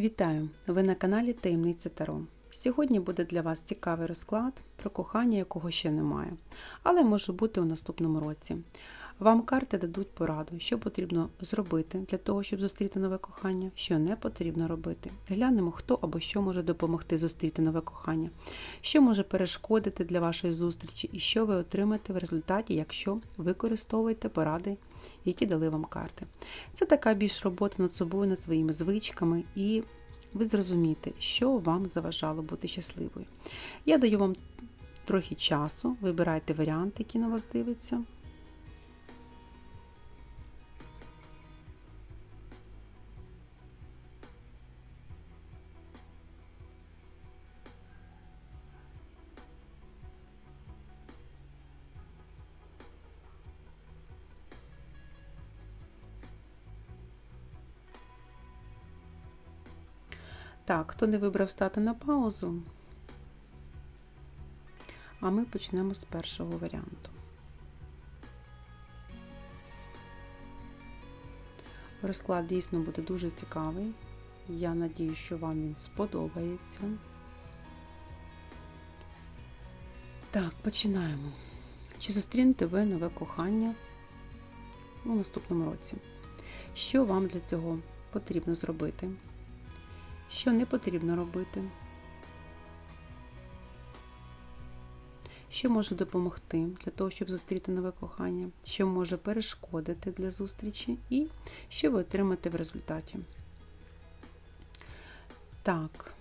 Вітаю! Ви на каналі Таємниця Таро. Сьогодні буде для вас цікавий розклад про кохання, якого ще немає, але може бути у наступному році. Вам карти дадуть пораду, що потрібно зробити для того, щоб зустріти нове кохання, що не потрібно робити. Глянемо, хто або що може допомогти зустріти нове кохання, що може перешкодити для вашої зустрічі, і що ви отримаєте в результаті, якщо використовуєте поради, які дали вам карти. Це така більш робота над собою, над своїми звичками, і ви зрозумієте, що вам заважало бути щасливою. Я даю вам трохи часу, вибирайте варіант, які на вас дивиться. Так, хто не вибрав стати на паузу, а ми почнемо з першого варіанту. Розклад дійсно буде дуже цікавий. Я надію, що вам він сподобається. Так, починаємо. Чи зустрінете ви нове кохання у наступному році? Що вам для цього потрібно зробити? Що не потрібно робити? Що може допомогти для того, щоб зустріти нове кохання? Що може перешкодити для зустрічі? І що ви отримаєте в результаті? Так.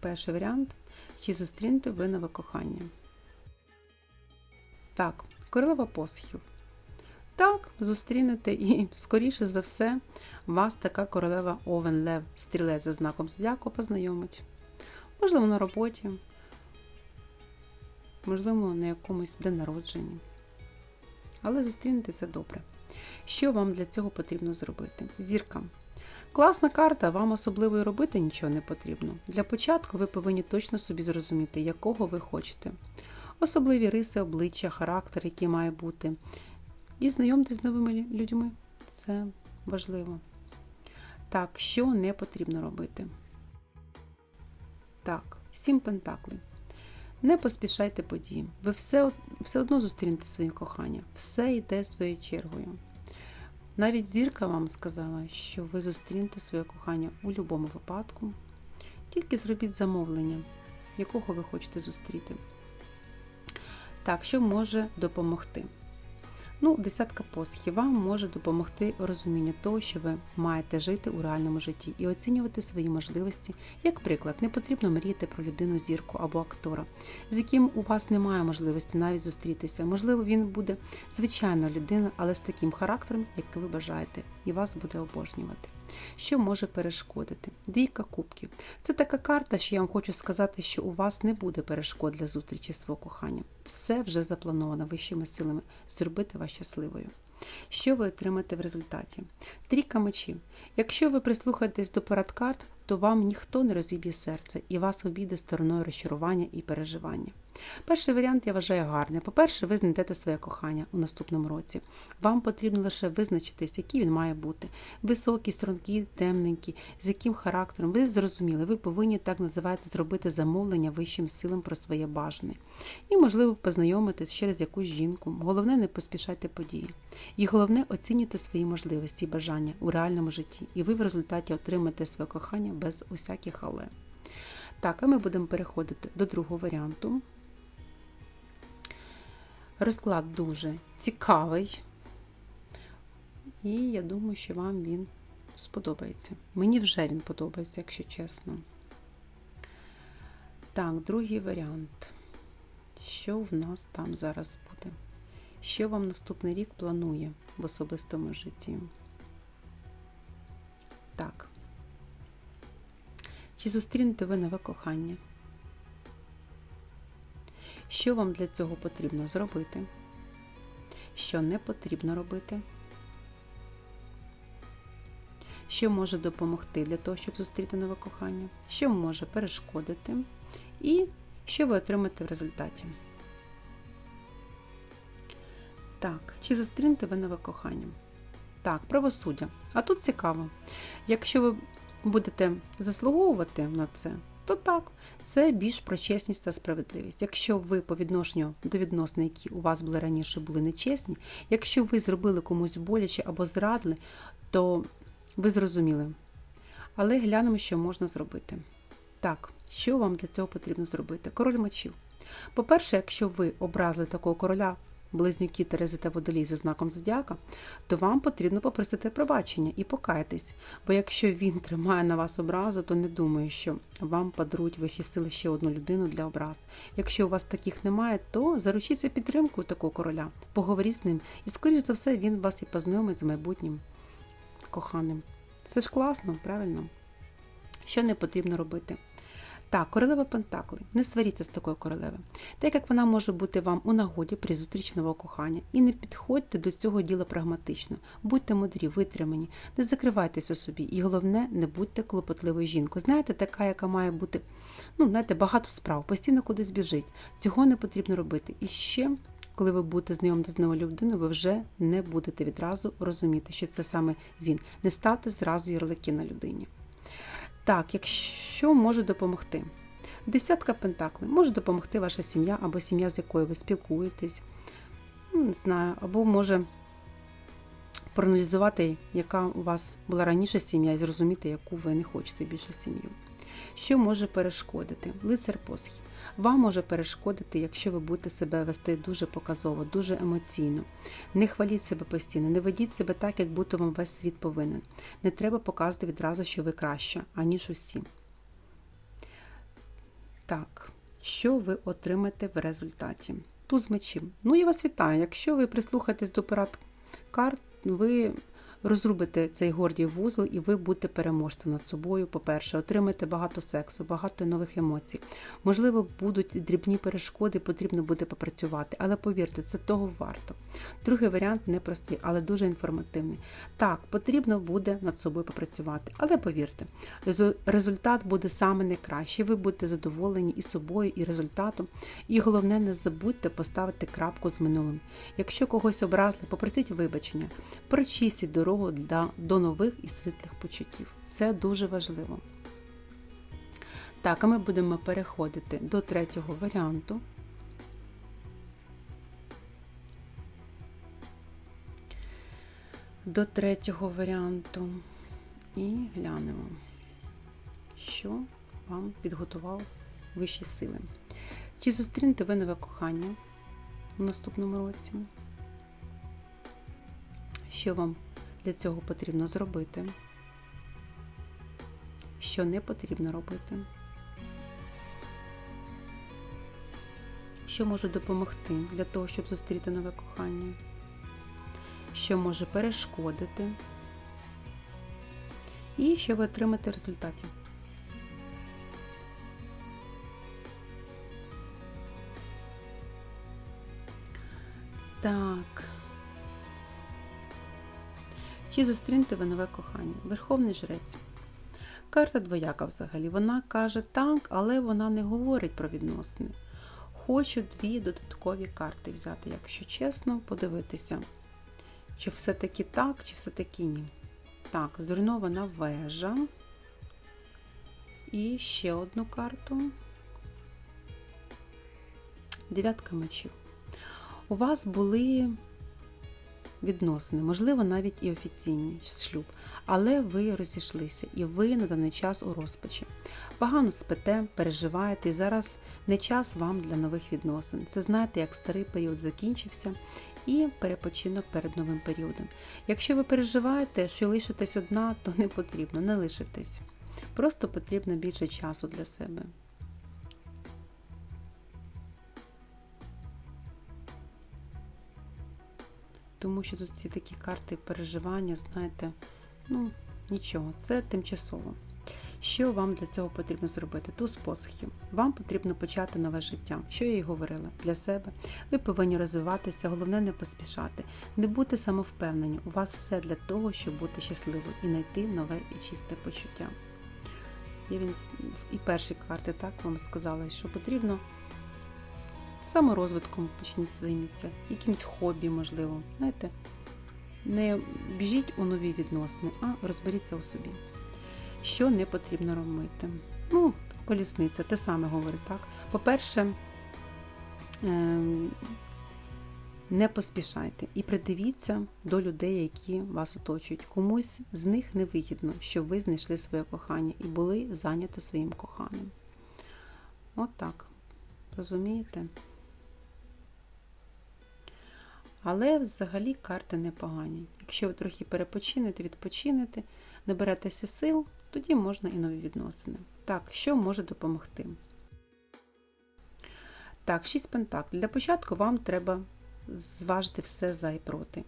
Перший варіант. Чи зустрінете ви нове кохання? Так, королева посхів. Так, зустрінете і, скоріше за все, вас така королева Овен Лев стрілець за знаком зодіаку познайомить. Можливо, на роботі, можливо, на якомусь день народженні. Але зустрінете це добре. Що вам для цього потрібно зробити? Зірка. Класна карта, вам особливо і робити нічого не потрібно. Для початку ви повинні точно собі зрозуміти, якого ви хочете. Особливі риси обличчя, характер, який має бути. І знайомтесь з новими людьми. Це важливо. Так, що не потрібно робити? Так, сім пентаклей. Не поспішайте події. Ви все все одно зустрінете своє кохання. Все йде своєю чергою. Навіть зірка вам сказала, що ви зустрінете своє кохання у будь-якому випадку. Тільки зробіть замовлення, якого ви хочете зустріти. Так, що може допомогти? Ну, десятка посхів вам може допомогти розумінню того, що ви маєте жити у реальному житті і оцінювати свої можливості. Як приклад, не потрібно мріяти про людину, зірку або актора, з яким у вас немає можливості навіть зустрітися. Можливо, він буде звичайною людина, але з таким характером, як ви бажаєте, і вас буде обожнювати. Що може перешкодити? Двійка кубків. Це така карта, що я вам хочу сказати, що у вас не буде перешкод для зустрічі свого кохання. Все вже заплановано вищими силами зробити вас щасливою. Що ви отримаєте в результаті? Трійка мечів. Якщо ви прислухаєтесь до порад карт, то вам ніхто не розіб'є серце і вас обійде стороною розчарування і переживання. Перший варіант я вважаю гарний. По-перше, ви знайдете своє кохання у наступному році. Вам потрібно лише визначитись, який він має бути. Високий, стрункий, темненький, з яким характером. Ви зрозуміли, ви повинні так називається зробити замовлення вищим силам про своє бажане. І, можливо, познайомитись через якусь жінку. Головне, не поспішайте події. І головне оцінюйте свої можливості і бажання у реальному житті. І ви в результаті отримаєте своє кохання без усяких але. Так, а ми будемо переходити до другого варіанту. Розклад дуже цікавий, і я думаю, що вам він сподобається. Мені вже він подобається, якщо чесно. Так, другий варіант. Що в нас там зараз буде? Що вам наступний рік планує в особистому житті? Так. Чи зустрінете ви нове кохання? Що вам для цього потрібно зробити? Що не потрібно робити? Що може допомогти для того, щоб зустріти нове кохання? Що може перешкодити? І що ви отримаєте в результаті? Так, чи зустрінете ви нове кохання? Так, правосуддя. А тут цікаво. Якщо ви будете заслуговувати на це, то так, це більш про чесність та справедливість. Якщо ви по відношенню до відносин, які у вас були раніше, були нечесні, якщо ви зробили комусь боляче або зрадили, то ви зрозуміли. Але глянемо, що можна зробити. Так, що вам для цього потрібно зробити? Король мечів. По-перше, якщо ви образили такого короля, близнюки Терези та Водолій за знаком зодіака, то вам потрібно попросити пробачення і покаятись. Бо якщо він тримає на вас образу, то не думаю, що вам подарують вищі сили ще одну людину для образ. Якщо у вас таких немає, то заручіться підтримкою такого короля, поговоріть з ним, і, скоріш за все, він вас і познайомить з майбутнім коханим. Це ж класно, правильно? Що не потрібно робити? Так, королева Пентакли. Не сваріться з такою королеви, так як вона може бути вам у нагоді при зустрічі нового кохання. І не підходьте до цього діла прагматично. Будьте мудрі, витримані, не закривайтесь у собі. І головне, не будьте клопотливою жінкою. Знаєте, така, яка має бути, ну, знаєте, багато справ, постійно кудись біжить. Цього не потрібно робити. І ще. Коли ви будете знайомі з новою людиною, ви вже не будете відразу розуміти, що це саме він. Не ставте зразу ярлики на людині. Так, якщо може допомогти. Десятка пентаклей може допомогти ваша сім'я або сім'я, з якою ви спілкуєтесь. Ну, Не знаю, або може проаналізувати, яка у вас була раніше сім'я, і зрозуміти, яку ви не хочете більше сім'ю. Що може перешкодити? Лицар посхід. Вам може перешкодити, якщо ви будете себе вести дуже показово, дуже емоційно. Не хваліть себе постійно, не ведіть себе так, як будто вам весь світ повинен. Не треба показувати відразу, що ви краще, аніж усі. Так, що ви отримаєте в результаті? Туз мечів. Ну, я вас вітаю. Якщо ви прислухаєтесь до порад карт, ви розрубите цей гордій вузол, і ви будете переможцем над собою. По-перше, отримаєте багато сексу, багато нових емоцій. Можливо, будуть дрібні перешкоди, потрібно буде попрацювати, але повірте, це того варто. Другий варіант непростий, але дуже інформативний. Так, потрібно буде над собою попрацювати, але повірте, результат буде саме найкращий. Ви будете задоволені і собою, і результатом. І головне, не забудьте поставити крапку з минулим. Якщо когось образили, попросіть вибачення, прочистіть дорогу дорогу для, до нових і світлих почуттів. Це дуже важливо. Так, а ми будемо переходити до третього варіанту. До третього варіанту і глянемо, що вам підготував вищі сили. Чи зустрінете ви нове кохання у наступному році? Що вам для цього потрібно зробити, що не потрібно робити, що може допомогти для того, щоб зустріти нове кохання, що може перешкодити, і що ви отримаєте в результаті. Так. Чи зустрінете ви нове кохання? Верховний жрець. Карта двояка взагалі. Вона каже так, але вона не говорить про відносини. Хочу дві додаткові карти взяти, якщо чесно, подивитися, чи все-таки так, чи все-таки ні. Так, зруйнована вежа. І ще одну карту. Дев'ятка мечів. У вас були відносини, можливо, навіть і офіційні шлюб, але ви розійшлися і ви на даний час у розпачі. Погано спите, переживаєте, і зараз не час вам для нових відносин. Це знаєте, як старий період закінчився і перепочинок перед новим періодом. Якщо ви переживаєте, що лишитесь одна, то не потрібно, не лишитесь. Просто потрібно більше часу для себе. Тому що тут всі такі карти переживання, знаєте, ну, нічого, це тимчасово. Що вам для цього потрібно зробити? Туз посухів. Вам потрібно почати нове життя. Що я і говорила для себе. Ви повинні розвиватися, головне не поспішати, не бути самовпевнені. У вас все для того, щоб бути щасливою і знайти нове і чисте почуття. Я він і перші карти так вам сказала, що потрібно саморозвитком почніть займатися, якимось хобі, можливо. Знаєте, не біжіть у нові відносини, а розберіться у собі. що не потрібно робити. Ну, колісниця, те саме говорить, так? По-перше, ем, не поспішайте і придивіться до людей, які вас оточують. Комусь з них не вигідно, щоб ви знайшли своє кохання і були зайняті своїм коханим. От так. Розумієте? Але взагалі карти непогані. Якщо ви трохи перепочинете, відпочинете, наберетеся сил, тоді можна і нові відносини. Так, що може допомогти? Так, 6 пентаклів. Для початку вам треба зважити все за і проти.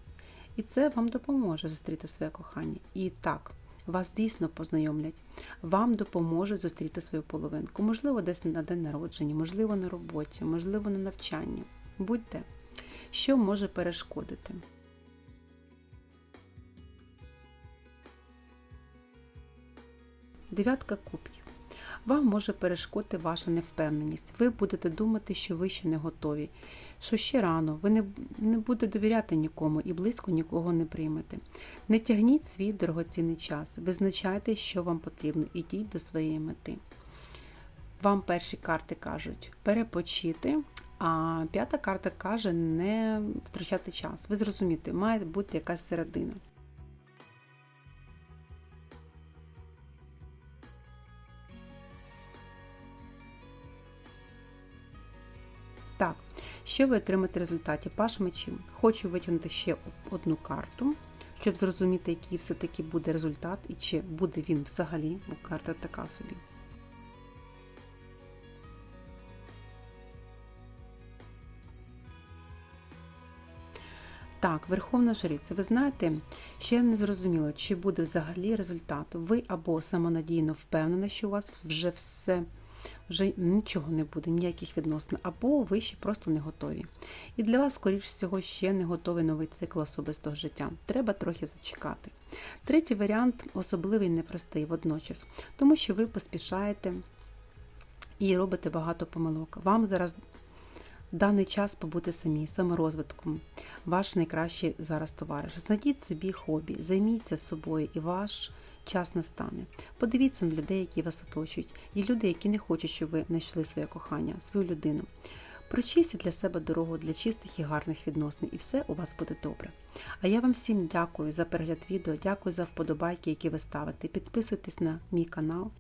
І це вам допоможе зустріти своє кохання. І так, вас дійсно познайомлять, вам допоможуть зустріти свою половинку. Можливо, десь на день народження, можливо, на роботі, можливо, на навчанні. Будьте, що може перешкодити. Дев'ятка кубків. Вам може перешкодити ваша невпевненість. Ви будете думати, що ви ще не готові, що ще рано, ви не, не будете довіряти нікому і близько нікого не приймете. Не тягніть свій дорогоцінний час, визначайте, що вам потрібно, ідіть до своєї мети. Вам перші карти кажуть перепочити, а п'ята карта каже не втрачати час. Ви зрозумієте, має бути якась середина. Так, що ви отримаєте в результаті? Паш мечів. Хочу витягнути ще одну карту, щоб зрозуміти, який все-таки буде результат, і чи буде він взагалі, бо карта така собі. Так, Верховна Жриця, ви знаєте, ще не зрозуміло, чи буде взагалі результат. Ви або самонадійно впевнені, що у вас вже все вже нічого не буде, ніяких відносин, або ви ще просто не готові. І для вас, скоріш всього, ще не готовий новий цикл особистого життя. Треба трохи зачекати. Третій варіант особливий і непростий водночас, тому що ви поспішаєте і робите багато помилок. Вам зараз. Даний час побути самі, саморозвитком, ваш найкращий зараз товариш. Знайдіть собі хобі, займіться собою і ваш час настане. Подивіться на людей, які вас оточують. Є люди, які не хочуть, щоб ви знайшли своє кохання, свою людину. Прочистіть для себе дорогу для чистих і гарних відносин, і все у вас буде добре. А я вам всім дякую за перегляд відео, дякую за вподобайки, які ви ставите. Підписуйтесь на мій канал.